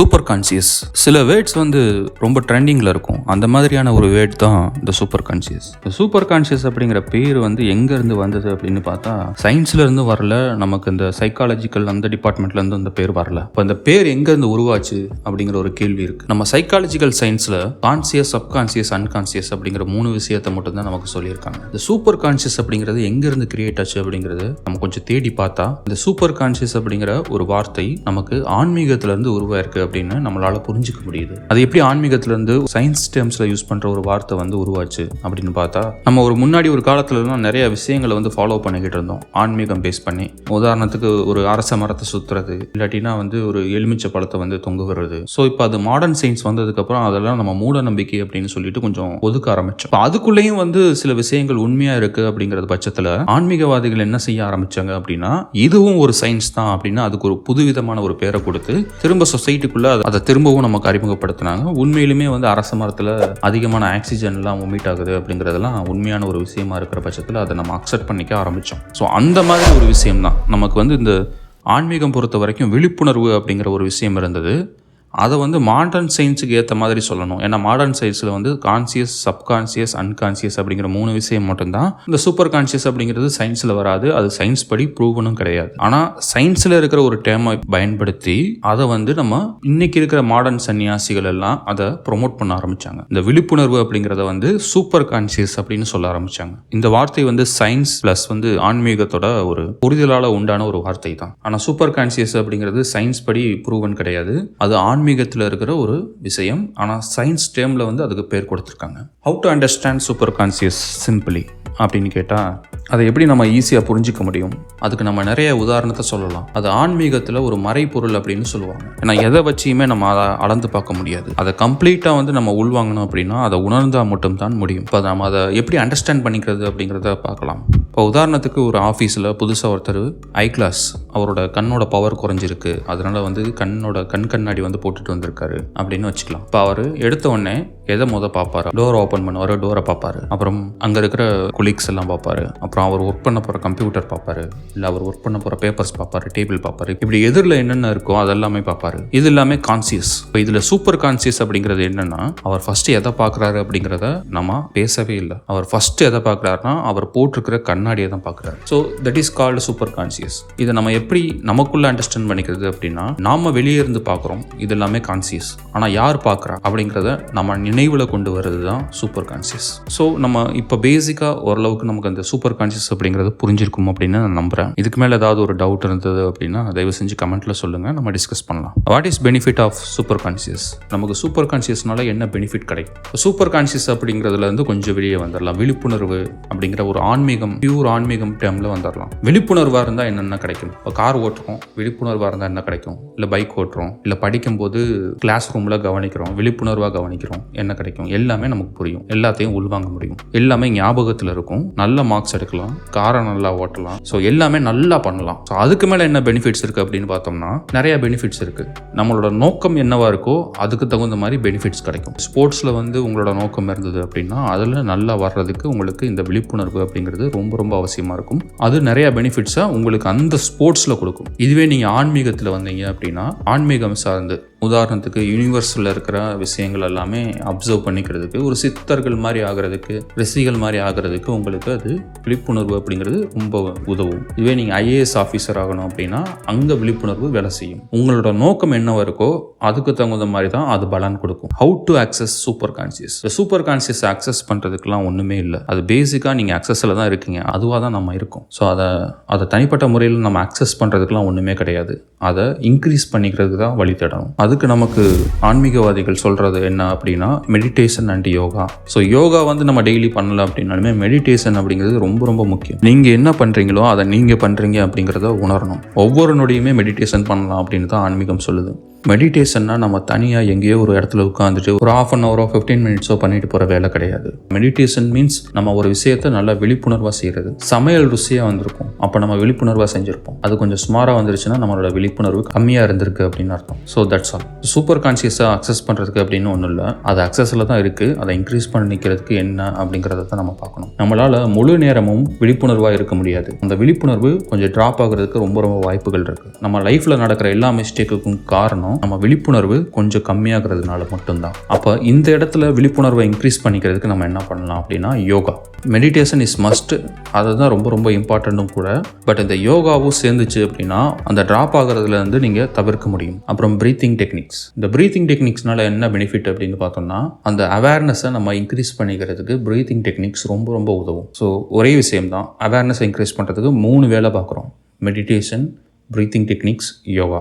Super conscious. சில words வந்து ரொம்ப ட்ரெண்டிங்கில் இருக்கும். அந்த மாதிரியான ஒரு வேர்ட் தான் இந்த சூப்பர் கான்சியஸ் இந்த சூப்பர் கான்சியஸ் அப்படிங்கிற பேர் வந்து எங்கேருந்து வந்தது அப்படின்னு பார்த்தா சயின்ஸ்லேருந்து வரல. நமக்கு இந்த சைக்காலஜிக்கல் அந்த டிபார்ட்மெண்ட்லேருந்து அந்த பேர் வரல. இப்போ அந்த பேர் எங்கேருந்து உருவாச்சு அப்படிங்கிற ஒரு கேள்வி இருக்கு. நம்ம சைக்காலஜிக்கல் சயின்ஸில் கான்சியஸ் சப்கான்சியஸ் அன்கான்சியஸ் அப்படிங்கிற மூணு விஷயத்தை மட்டும் தான் நமக்கு சொல்லியிருக்காங்க. இந்த சூப்பர் கான்சியஸ் அப்படிங்கிறது எங்கேருந்து கிரியேட் ஆச்சு அப்படிங்கிறது நம்ம கொஞ்சம் தேடி பார்த்தா இந்த சூப்பர் கான்சியஸ் அப்படிங்கிற ஒரு வார்த்தை நமக்கு ஆன்மீகத்திலேருந்து உருவாயிருக்கு அப்படின்னு நம்மளால புரிஞ்சுக்க முடியுது. அது எப்படி ஆன்மீகத்துல இருந்து சயின்ஸ் டேர்ம்ஸ்ல யூஸ் பண்ற ஒரு வார்த்தை வந்து உருவாச்சு அப்படின்னு பார்த்தா நம்ம ஒரு முன்னாடி ஒரு காலத்துல எல்லாம் நிறைய விஷயங்களை வந்து ஃபாலோ பண்ணிக்கிட்டு இருந்தோம். ஆன்மீகம் பேஸ் பண்ணி. உதாரணத்துக்கு ஒரு அரச மரத்தை சுத்துறது இல்லாட்டினா வந்து ஒரு எலுமிச்சை பழத்தை வந்து தொங்க விடுறது. ஸோ இப்போ அது மாடர்ன் சயின்ஸ் வந்ததுக்கு அப்புறம் அதெல்லாம் நம்ம மூட நம்பிக்கை அப்படின்னு சொல்லிட்டு கொஞ்சம் ஒதுக்க ஆரம்பிச்சோம். அதுக்குள்ளேயும் வந்து சில விஷயங்கள் உண்மையா இருக்கு அப்படிங்கிறது பட்சத்துல ஆன்மீகவாதிகள் என்ன செய்ய ஆரம்பிச்சாங்க அப்படின்னா இதுவும் ஒரு சயின்ஸ் தான் அப்படின்னா அதுக்கு ஒரு புதுவிதமான ஒரு பேரை கொடுத்து திரும்ப சொசைட்டிக்குள்ள அதை- அதை திரும்பவும் நமக்கு அறிமுகப்படுத்தினாங்க. உண்மையிலுமே வந்து அரச மரத்தில் அதிகமான ஆக்சிஜன்லாம் ஒமிட் ஆகுது அப்படிங்கிறதெல்லாம் உண்மையான ஒரு விஷயமா இருக்கிற பட்சத்தில் அதை நம்ம அக்செப்ட் பண்ணிக்க ஆரம்பித்தோம் ஸோ அந்த மாதிரி ஒரு விஷயம் தான் நமக்கு வந்து இந்த ஆன்மீகம் பொறுத்த வரைக்கும் விழிப்புணர்வு அப்படிங்கிற ஒரு விஷயம் இருந்தது. அதை வந்து மாடர்ன் சயின்ஸுக்கு ஏற்ற மாதிரி சொல்லணும். ஏன்னா மாடர்ன் சயின்ஸில் வந்து கான்சியஸ் சப்கான்சியஸ் அன்கான்சியஸ் அப்படிங்கிற மூணு விஷயம் மட்டும்தான். இந்த சூப்பர் கான்சியஸ் அப்படிங்கிறது சயின்ஸில் வராது. அது சயின்ஸ் படி ப்ரூவனும் கிடையாது. ஆனால் சயின்ஸில் இருக்கிற ஒரு டேமை பயன்படுத்தி அதை வந்து நம்ம இன்னைக்கு இருக்கிற மாடர்ன் சன்னியாசிகள் எல்லாம் அதை ப்ரொமோட் பண்ண ஆரம்பிச்சாங்க. இந்த விழிப்புணர்வு அப்படிங்கிறத வந்து சூப்பர் கான்சியஸ் அப்படின்னு சொல்ல ஆரம்பிச்சாங்க. இந்த வார்த்தை வந்து சயின்ஸ் ப்ளஸ் வந்து ஆன்மீகத்தோட ஒரு புரிதலால் உண்டான ஒரு வார்த்தை தான் ஆனால் சூப்பர் கான்சியஸ் அப்படிங்கிறது சயின்ஸ் படி ப்ரூவன் கிடையாது. அது ஆன் ஆன்மீகத்தில் இருக்கிற ஒரு விஷயம். ஆனால் சயின்ஸ் டேமில் வந்து அதுக்கு பேர் கொடுத்துருக்காங்க. How to understand super conscious simply அப்படின்னு கேட்டால் அதை எப்படி நம்ம ஈஸியாக புரிஞ்சிக்க முடியும்? அதுக்கு நம்ம நிறைய உதாரணத்தை சொல்லலாம். அது ஆன்மீகத்தில் ஒரு மறைப்பொருள் அப்படின்னு சொல்லுவாங்க. ஏன்னா எதை வச்சியுமே நம்ம அதை அளந்து பார்க்க முடியாது. அதை கம்ப்ளீட்டாக வந்து நம்ம உள்வாங்கணும் அப்படின்னா அதை உணர்ந்தால் மட்டும்தான் முடியும். இப்போ நம்ம அதை எப்படி அண்டர்ஸ்டாண்ட் பண்ணிக்கிறது அப்படிங்கிறத பார்க்கலாம். இப்போ உதாரணத்துக்கு ஒரு ஆஃபீஸில் புதுசாக ஒருத்தர் ஐ கிளாஸ் அவரோட கண்ணோட பவர் குறைஞ்சிருக்கு. அதனால வந்து கண்ணோட கண் கண்ணாடி வந்து போட்டுட்டு வந்திருக்காரு அப்படின்னு வச்சுக்கலாம். இப்போ அவர் எடுத்த உடனே எதை முத பார்ப்பாரு? டோர் ஓப்பன் பண்ணுவார் டோரை பார்ப்பாரு. அப்புறம் அங்கே இருக்கிற குலீக்ஸ் எல்லாம் பார்ப்பாரு. அப்புறம் அவர் ஒர்க் பண்ண போகிற கம்ப்யூட்டர் பார்ப்பாரு. இல்லை அவர் ஒர்க் பண்ண போகிற பேப்பர்ஸ் பார்ப்பாரு டேபிள் பார்ப்பாரு. இப்படி எதிரில் என்னென்ன இருக்கோ அதெல்லாமே பார்ப்பாரு. இது எல்லாமே கான்சியஸ் இப்போ இதில் சூப்பர் கான்சியஸ் அப்படிங்கிறது என்னன்னா அவர் ஃபர்ஸ்ட் எதை பார்க்குறாரு அப்படிங்கிறத நம்ம பேசவே இல்லை. அவர் ஃபர்ஸ்ட் எதை பார்க்குறாருன்னா அவர் போட்டிருக்கிற கண்ணாடியை தான் பார்க்குறாரு. So that is called super conscious இதை நம்ம எப்படி நமக்குள்ள அண்டர்ஸ்டாண்ட் பண்ணிக்கிறது அப்படின்னா நாம வெளியே இருந்து பார்க்குறோம். இது எல்லாமே கான்சியஸ் ஆனால் யார் பார்க்குறா அப்படிங்கிறத நம்ம நினைவில் கொண்டு வர்றது தான் சூப்பர் கான்சியஸ் ஸோ நம்ம இப்போ பேசிக்காக ஓரளவுக்கு நமக்கு அந்த சூப்பர் கான்சியஸ் அப்படிங்கிறது புரிஞ்சிருக்கும் அப்படின்னு நான் நம்புறேன். இதுக்கு மேலே ஏதாவது ஒரு டவுட் இருந்தது அப்படின்னா தயவு செஞ்சு கமெண்ட்டில் சொல்லுங்கள் நம்ம டிஸ்கஸ் பண்ணலாம். What is benefit of super conscious நமக்கு சூப்பர் கான்சியஸ்னால என்ன பெனிஃபிட் கிடைக்கும்? சூப்பர் கான்சியஸ் அப்படிங்கிறதுல இருந்து கொஞ்சம் வெளியே வந்துடலாம் விழிப்புணர்வு அப்படிங்கிற ஒரு ஆன்மீகம் பியூர் ஆன்மீகம் டேமில் வந்துடலாம் விழிப்புணர்வாக இருந்தால் என்னென்ன கிடைக்கும்? இப்போ கார் ஓட்டுறோம் விழிப்புணர்வாக இருந்தால் என்ன கிடைக்கும்? இல்லை பைக் ஓட்டுறோம் இல்லை படிக்கும்போது கிளாஸ் ரூமில் கவனிக்கிறோம் விழிப்புணர்வாக கவனிக்கிறோம் என்ன கிடைக்கும்? எல்லாமே நமக்கு புரியும். எல்லாத்தையும் உள்வாங்க முடியும். எல்லாமே ஞாபகத்தில் இருக்கும். நல்ல மார்க்ஸ் எடுக்கலாம். காரை நல்லா ஓட்டலாம். ஸோ எல்லாமே நல்லா பண்ணலாம். ஸோ அதுக்கு மேலே என்ன பெனிஃபிட்ஸ் இருக்குது அப்படின்னு பார்த்தோம்னா நிறைய பெனிஃபிட்ஸ் இருக்குது நம்மளோட நோக்கம் என்னவா இருக்கோ அதுக்கு தகுந்த மாதிரி பெனிஃபிட்ஸ் கிடைக்கும். ஸ்போர்ட்ஸில் வந்து உங்களோட நோக்கம் இருந்தது அப்படின்னா அதில் நல்லா வர்றதுக்கு உங்களுக்கு இந்த விழிப்புணர்வு அப்படிங்கிறது ரொம்ப ரொம்ப அவசியமாக இருக்கும். அது நிறைய பெனிஃபிட்ஸை உங்களுக்கு அந்த ஸ்போர்ட்ஸில் கொடுக்கும். இதுவே நீங்கள் ஆன்மீகத்தில் வந்தீங்க அப்படின்னா ஆன்மீகம் சார்ந்து உதாரணத்துக்கு யூனிவர்ஸில் இருக்கிற விஷயங்கள் எல்லாமே அப்சர்வ் பண்ணிக்கிறதுக்கு ஒரு சித்தர்கள் மாதிரி ஆகிறதுக்கு ரிஷிகள் மாதிரி ஆகிறதுக்கு உங்களுக்கு அது விழிப்புணர்வு அப்படிங்கிறது ரொம்ப உதவும். இதுவே நீங்கள் ஐஏஎஸ் ஆஃபீஸர் ஆகணும் அப்படின்னா அங்கே விழிப்புணர்வு வேலை செய்யும். உங்களோட நோக்கம் என்னவா இருக்கோ அதுக்கு தகுந்த மாதிரி தான் அது பலன் கொடுக்கும். How to access super conscious super conscious access பண்ணுறதுக்குலாம் ஒன்றுமே இல்லை. அது பேசிக்காக நீங்கள் ஆக்சஸில் தான் இருக்கீங்க. அதுவாக தான் நம்ம இருக்கோம். ஸோ அதை அதை தனிப்பட்ட முறையில் நம்ம ஆக்சஸ் பண்ணுறதுக்குலாம் ஒன்றுமே கிடையாது. அதை இன்க்ரீஸ் பண்ணிக்கிறதுக்கு தான் வழி தேடணும். அதுக்கு நமக்கு ஆன்மீகவாதிகள் சொல்கிறது என்ன அப்படின்னா meditation and yoga so yoga வந்து நம்ம டெய்லி பண்ணல அப்படின்னாலுமே மெடிடேஷன் அப்படிங்கிறது ரொம்ப ரொம்ப முக்கியம். நீங்கள் என்ன பண்ணுறீங்களோ அதை நீங்கள் பண்ணுறீங்க அப்படிங்கிறத உணரணும். ஒவ்வொரு நொடியுமே மெடிடேஷன் பண்ணலாம் அப்படின்னு தான் ஆன்மீகம் சொல்லுது. மெடிடேஷன்னா நம்ம தனியாக எங்கேயோ ஒரு இடத்துல உட்காந்துட்டு ஒரு ஆஃப் அன் ஹவரோ ஃபிஃப்டீன் மினிட்ஸோ பண்ணிட்டு போகிற வேலை கிடையாது. மெடிடேஷன் மீன்ஸ் நம்ம ஒரு விஷயத்தை நல்லா விழிப்புணர்வாக செய்கிறது சமையல் ருசியாக வந்திருக்கும். அப்போ நம்ம விழிப்புணர்வாக செஞ்சுருப்போம். அது கொஞ்சம் சுமாராக வந்துருச்சுன்னா நம்மளோட விழிப்புணர்வு கம்மியாக இருந்திருக்கு அப்படின்னு அர்த்தம். ஸோ தட்ஸ் ஆல் சூப்பர் கான்சியஸாக அக்சஸ் பண்ணுறதுக்கு அப்படின்னு ஒன்றும் இல்லை. அது அக்சஸில் தான் இருக்குது அதை இன்க்ரீஸ் பண்ணிக்கிறதுக்கு என்ன அப்படிங்கிறத தான் நம்ம பார்க்கணும். நம்மளால் முழு நேரமும் விழிப்புணர்வாக இருக்க முடியாது. அந்த விழிப்புணர்வு கொஞ்சம் ட்ராப் ஆகுறதுக்கு ரொம்ப ரொம்ப வாய்ப்புகள் இருக்குது நம்ம லைஃப்பில் நடக்கிற எல்லா மிஸ்டேக்குக்கும் காரணம் காரணம் நம்ம விழிப்புணர்வு கொஞ்சம் கம்மியாகிறதுனால மட்டும்தான். அப்போ இந்த இடத்துல விழிப்புணர்வை இன்க்ரீஸ் பண்ணிக்கிறதுக்கு நம்ம என்ன பண்ணலாம் அப்படின்னா யோகா. மெடிடேஷன் இஸ் மஸ்ட் அதுதான் ரொம்ப ரொம்ப இம்பார்ட்டண்ட்டும் கூட. பட் இந்த யோகாவும் சேர்ந்துச்சு அப்படின்னா அந்த ட்ராப் ஆகிறதுலேருந்து நீங்கள் தவிர்க்க முடியும். அப்புறம் ப்ரீத்திங் டெக்னிக்ஸ் இந்த ப்ரீத்திங் டெக்னிக்ஸ்னால என்ன பெனிஃபிட் அப்படின்னு பார்த்தோம்னா அந்த அவேர்னஸை நம்ம இன்க்ரீஸ் பண்ணிக்கிறதுக்கு ப்ரீத்திங் டெக்னிக்ஸ் ரொம்ப ரொம்ப உதவும். ஸோ ஒரே விஷயம் தான் அவேர்னஸை இன்க்ரீஸ் பண்ணுறதுக்கு மூணு வேலை பார்க்குறோம். Meditation breathing techniques yoga.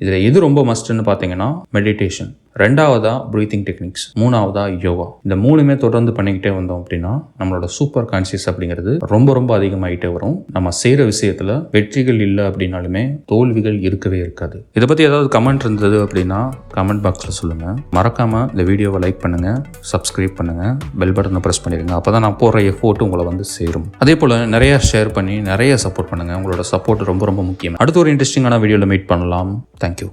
இதில் எது ரொம்ப மஸ்ட்டுன்னு பார்த்தீங்கன்னா மெடிடேஷன் ரெண்டாவதா ப்ரீத்திங் டெக்னிக்ஸ் மூணாவதா யோகா. இந்த மூணுமே தொடர்ந்து பண்ணிக்கிட்டே வந்தோம் அப்படின்னா நம்மளோட சூப்பர் கான்சியஸ் அப்படிங்கிறது ரொம்ப ரொம்ப அதிகமாகிட்டே வரும். நம்ம செய்கிற விஷயத்தில் வெற்றிகள் இல்லை அப்படின்னாலுமே தோல்விகள் இருக்கவே இருக்காது. இதை பற்றி ஏதாவது கமெண்ட் இருந்தது அப்படின்னா கமெண்ட் பாக்ஸில் சொல்லுங்கள் மறக்காமல் இந்த வீடியோவை லைக் பண்ணுங்கள் சப்ஸ்கிரைப் பண்ணுங்கள் பெல் பட்டனை ப்ரெஸ் பண்ணிடுங்க அப்போ தான் நான் போடுற எஃபோர்ட் உங்களை வந்து சேரும். அதே போல் நிறைய ஷேர் பண்ணி நிறைய சப்போர்ட் பண்ணுங்கள் உங்களோட சப்போர்ட் ரொம்ப ரொம்ப முக்கியம். அடுத்த ஒரு இன்ட்ரெஸ்டிங்கான வீடியோவில் மீட் பண்ணலாம். தேங்க்யூ